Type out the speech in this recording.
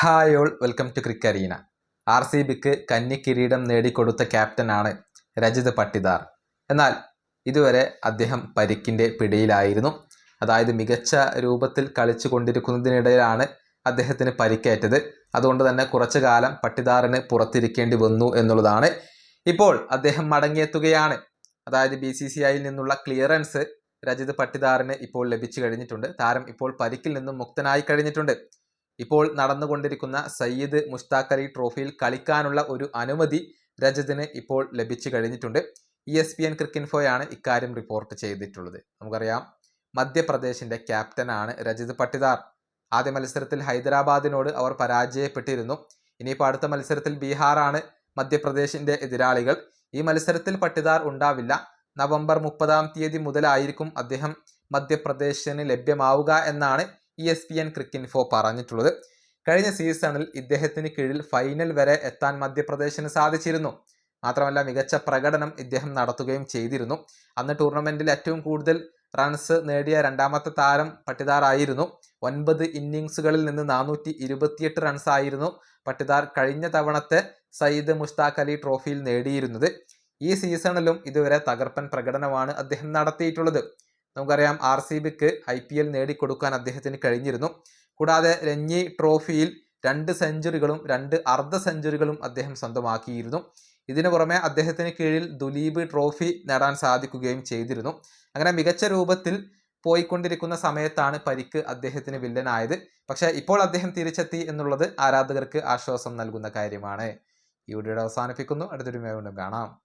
Hi all welcome to Crickerina R C ബിക്ക് കന്നി കിരീടം നേടിക്കൊടുത്ത ക്യാപ്റ്റനാണ് രജിത് പട്ടിദാർ. എന്നാൽ ഇതുവരെ അദ്ദേഹം പരിക്കിന്റെ പിടിയിലായിരുന്നു. അതായത് മികച്ച രൂപത്തിൽ കളിച്ചു കൊണ്ടിരിക്കുന്നതിനിടയിലാണ് അദ്ദേഹത്തിന് പരിക്കേറ്റത്. അതുകൊണ്ട് തന്നെ കുറച്ചു കാലം പട്ടിദാറിന് പുറത്തിരിക്കേണ്ടി വന്നു എന്നുള്ളതാണ്. ഇപ്പോൾ അദ്ദേഹം മടങ്ങിയെത്തുകയാണ്. അതായത് ബി സി സി ഐയിൽ നിന്നുള്ള ക്ലിയറൻസ് രജിത് പട്ടിദാറിന് ഇപ്പോൾ ലഭിച്ചു കഴിഞ്ഞിട്ടുണ്ട്. താരം ഇപ്പോൾ പരിക്കിൽ നിന്നും മുക്തനായി കഴിഞ്ഞിട്ടുണ്ട്. ഇപ്പോൾ നടന്നുകൊണ്ടിരിക്കുന്ന സയ്യിദ് മുഷ്താഖ് അലി ട്രോഫിയിൽ കളിക്കാനുള്ള ഒരു അനുമതി രജതിന് ഇപ്പോൾ ലഭിച്ചു കഴിഞ്ഞിട്ടുണ്ട്. ഇ എസ് പി എൻ ക്രിക്കിൻഫോയാണ് ഇക്കാര്യം റിപ്പോർട്ട് ചെയ്തിട്ടുള്ളത്. നമുക്കറിയാം മധ്യപ്രദേശിന്റെ ക്യാപ്റ്റനാണ് രജിത് പട്ടിദാർ. ആദ്യ മത്സരത്തിൽ ഹൈദരാബാദിനോട് അവർ പരാജയപ്പെട്ടിരുന്നു. ഇനിയിപ്പോൾ അടുത്ത മത്സരത്തിൽ ബീഹാറാണ് മധ്യപ്രദേശിന്റെ എതിരാളികൾ. ഈ മത്സരത്തിൽ പട്ടിദാർ ഉണ്ടാവില്ല. നവംബർ മുപ്പതാം തീയതി മുതലായിരിക്കും അദ്ദേഹം മധ്യപ്രദേശിന് ലഭ്യമാവുക എന്നാണ് E S P N Cricinfo പറഞ്ഞിട്ടുള്ളത്. കഴിഞ്ഞ സീസണിൽ ഇദ്ദേഹത്തിന് കീഴിൽ ഫൈനൽ വരെ എത്താൻ മധ്യപ്രദേശിന് സാധിച്ചിരുന്നു. മാത്രമല്ല മികച്ച പ്രകടനം ഇദ്ദേഹം നടത്തുകയും ചെയ്തിരുന്നു. അന്ന് ടൂർണമെന്റിൽ ഏറ്റവും കൂടുതൽ റൺസ് നേടിയ രണ്ടാമത്തെ താരം പട്ടിദാറായിരുന്നു ഒൻപത് ഇന്നിങ്സുകളിൽ നിന്ന് നാനൂറ്റി ഇരുപത്തിയെട്ട് റൺസ് ആയിരുന്നു പട്ടിദാർ കഴിഞ്ഞ തവണത്തെ സയ്യിദ് മുഷ്താഖ് അലി ട്രോഫിയിൽ നേടിയിരുന്നത്. ഈ സീസണിലും ഇതുവരെ തകർപ്പൻ പ്രകടനമാണ് അദ്ദേഹം നടത്തിയിട്ടുള്ളത്. നമുക്കറിയാം ആർ സി ബിക്ക് ഐ പി എൽ നേടിക്കൊടുക്കാൻ അദ്ദേഹത്തിന് കഴിഞ്ഞിരുന്നു. കൂടാതെ രഞ്ജി ട്രോഫിയിൽ രണ്ട് സെഞ്ചുറികളും രണ്ട് അർദ്ധ സെഞ്ചുറികളും അദ്ദേഹം സ്വന്തമാക്കിയിരുന്നു. ഇതിനു പുറമെ അദ്ദേഹത്തിന് കീഴിൽ ദുലീപ് ട്രോഫി നേടാൻ സാധിക്കുകയും ചെയ്തിരുന്നു. അങ്ങനെ മികച്ച രൂപത്തിൽ പോയിക്കൊണ്ടിരിക്കുന്ന സമയത്താണ് പരിക്ക് അദ്ദേഹത്തിന് വില്ലനായത്. പക്ഷേ ഇപ്പോൾ അദ്ദേഹം തിരിച്ചെത്തി എന്നുള്ളത് ആരാധകർക്ക് ആശ്വാസം നൽകുന്ന കാര്യമാണ്. ഈ വീഡിയോയുടെ അവസാനിപ്പിക്കുന്നു. അടുത്തൊരു വീണ്ടും കാണാം.